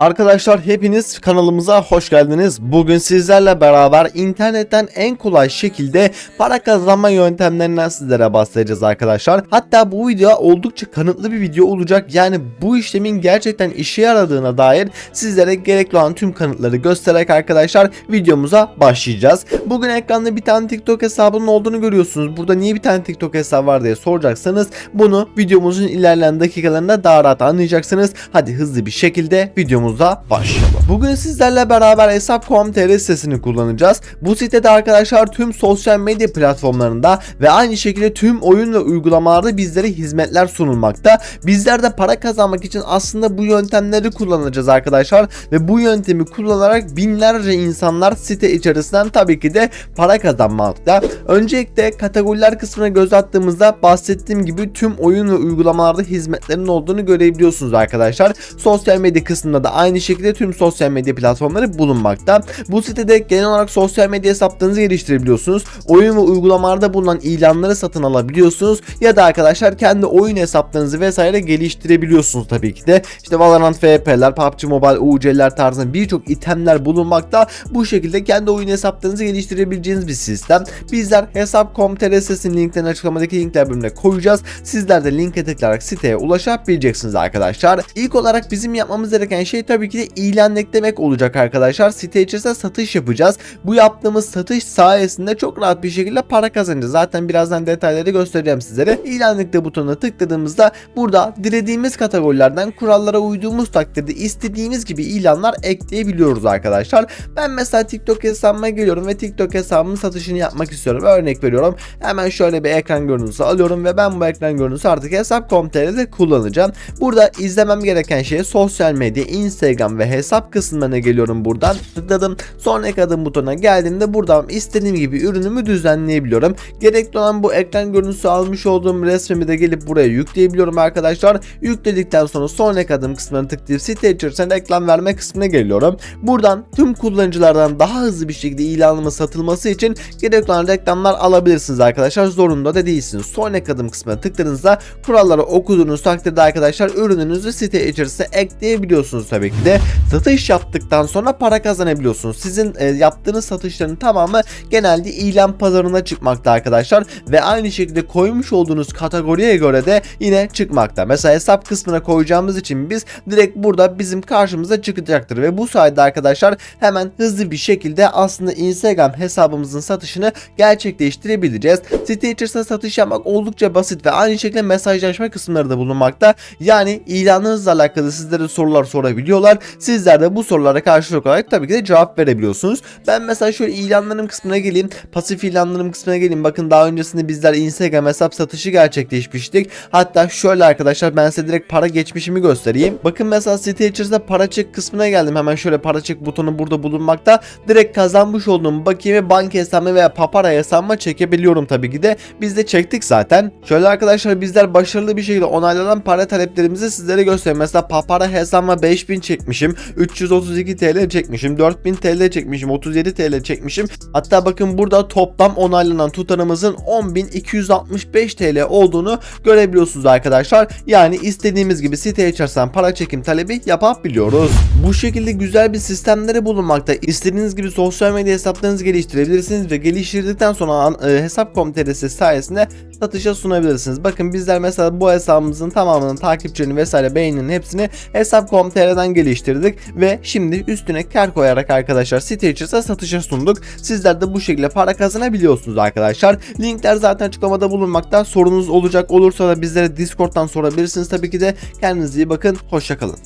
Arkadaşlar hepiniz kanalımıza hoş geldiniz. Bugün sizlerle beraber internetten en kolay şekilde para kazanma yöntemlerinden sizlere bahsedeceğiz arkadaşlar. Hatta bu video oldukça kanıtlı bir video olacak. Yani bu işlemin gerçekten işe yaradığına dair sizlere gerekli olan tüm kanıtları göstererek arkadaşlar videomuza başlayacağız. Bugün ekranda bir tane TikTok hesabının olduğunu görüyorsunuz. Burada niye bir tane TikTok hesabı var diye soracaksanız bunu videomuzun ilerleyen dakikalarında daha rahat anlayacaksınız. Hadi hızlı bir şekilde videomuza başlayalım. Bugün sizlerle beraber Hesap.com.tr sitesini kullanacağız. Bu sitede arkadaşlar tüm sosyal medya platformlarında ve aynı şekilde tüm oyun ve uygulamalarda bizlere hizmetler sunulmakta. Bizler de para kazanmak için aslında bu yöntemleri kullanacağız arkadaşlar ve bu yöntemi kullanarak binlerce insanlar site içerisinden tabii ki de para kazanmakta. Öncelikle kategoriler kısmına göz attığımızda bahsettiğim gibi tüm oyun ve uygulamalarda hizmetlerin olduğunu görebiliyorsunuz arkadaşlar. Sosyal medya kısmında da aynı şekilde tüm sosyal medya platformları bulunmakta. Bu sitede genel olarak sosyal medya hesaplarınızı geliştirebiliyorsunuz. Oyun ve uygulamalarda bulunan ilanları satın alabiliyorsunuz. Ya da arkadaşlar kendi oyun hesaplarınızı vesaire geliştirebiliyorsunuz tabii ki de. İşte Valorant FP'ler, PUBG Mobile, UC'ler tarzında birçok itemler bulunmakta. Bu şekilde kendi oyun hesaplarınızı geliştirebileceğiniz bir sistem. Bizler hesap.com.tr sitesinin linklerini açıklamadaki linkler bölümüne koyacağız. Sizler de linke tıklayarak siteye ulaşabileceksiniz arkadaşlar. İlk olarak bizim yapmamız gereken şey tabii ki de ilan eklemek olacak arkadaşlar. Site içerisinde satış yapacağız. Bu yaptığımız satış sayesinde çok rahat bir şekilde para kazanacağız. Zaten birazdan detayları göstereceğim sizlere. İlan ekle butonuna tıkladığımızda burada dilediğimiz kategorilerden kurallara uyduğumuz takdirde istediğimiz gibi ilanlar ekleyebiliyoruz arkadaşlar. Ben mesela TikTok hesabıma geliyorum ve TikTok hesabımın satışını yapmak istiyorum. Örnek veriyorum. Hemen şöyle bir ekran görüntüsü alıyorum ve ben bu ekran görüntüsü artık hesap.com.tr'de kullanacağım. Burada izlemem gereken şey sosyal medya, Instagram ve hesap kısımlarına geliyorum buradan. Tıkladım. Sonraki adım butonuna geldiğimde buradan istediğim gibi ürünümü düzenleyebiliyorum. Gerekli olan bu ekran görüntüsü almış olduğum resmimi de gelip buraya yükleyebiliyorum arkadaşlar. Yükledikten sonra sonraki adım kısmına tıklayıp site içerisinde reklam verme kısmına geliyorum. Buradan tüm kullanıcılardan daha hızlı bir şekilde ilanımı satılması için gerekli olan reklamlar alabilirsiniz arkadaşlar. Zorunda da değilsiniz. Sonraki adım kısmına tıkladığınızda kuralları okuduğunuz takdirde arkadaşlar ürününüzü site içerisine ekleyebiliyorsunuz tabii ki de. Satış yaptıktan sonra para kazanabiliyorsunuz. Sizin e, yaptığınız satışların tamamı genelde ilan pazarına çıkmakta arkadaşlar ve aynı şekilde koymuş olduğunuz kategoriye göre de yine çıkmakta. Mesela hesap kısmına koyacağımız için biz direkt burada bizim karşımıza çıkacaktır ve bu sayede arkadaşlar hemen hızlı bir şekilde aslında Instagram hesabımızın satışını gerçekleştirebileceğiz. Site içerisinde satış yapmak oldukça basit ve aynı şekilde mesajlaşma kısımları da bulunmakta. Yani ilanınızla alakalı sizlere sorular sorabiliyorlar. Sizler de bu sorulara karşılık olarak tabii ki de cevap verebiliyorsunuz. Ben mesela şöyle ilanlarım kısmına geleyim. Pasif ilanlarım kısmına geleyim. Bakın daha öncesinde bizler Instagram hesap satışı gerçekleşmiştik. Hatta şöyle arkadaşlar ben size direkt para geçmişimi göstereyim. Bakın mesela site içerisinde para çek kısmına geldim. Hemen şöyle para çek butonu burada bulunmakta. Direkt kazanmış olduğum bakiyemi banka hesabıma veya papara hesabıma çekebiliyorum tabii ki de. Biz de çektik zaten. Şöyle arkadaşlar bizler başarılı bir şekilde onaylanan para taleplerimizi sizlere göstereyim. Mesela papara hesabıma 5000 çekmişim. 332 TL çekmişim. 4000 TL çekmişim. 37 TL çekmişim. Hatta bakın burada toplam onaylanan tutarımızın 10.265 TL olduğunu görebiliyorsunuz arkadaşlar. Yani istediğimiz gibi site içerisinden para çekim talebi yapabiliyoruz. Bu şekilde güzel bir sistemleri bulunmakta. İstediğiniz gibi sosyal medya hesaplarınızı geliştirebilirsiniz ve geliştirdikten sonra e, hesap.com.tr sayesinde satışa sunabilirsiniz. Bakın bizler mesela bu hesabımızın tamamının takipçilerini vesaire beğeninin hepsini hesap.com.tr'den geliştirdik ve şimdi üstüne kar koyarak arkadaşlar site içerisinde satışa sunduk. Sizler de bu şekilde para kazanabiliyorsunuz arkadaşlar. Linkler zaten açıklamada bulunmakta. Sorunuz olacak olursa da bizlere Discord'dan sorabilirsiniz tabii ki de. Kendinize iyi bakın. Hoşçakalın.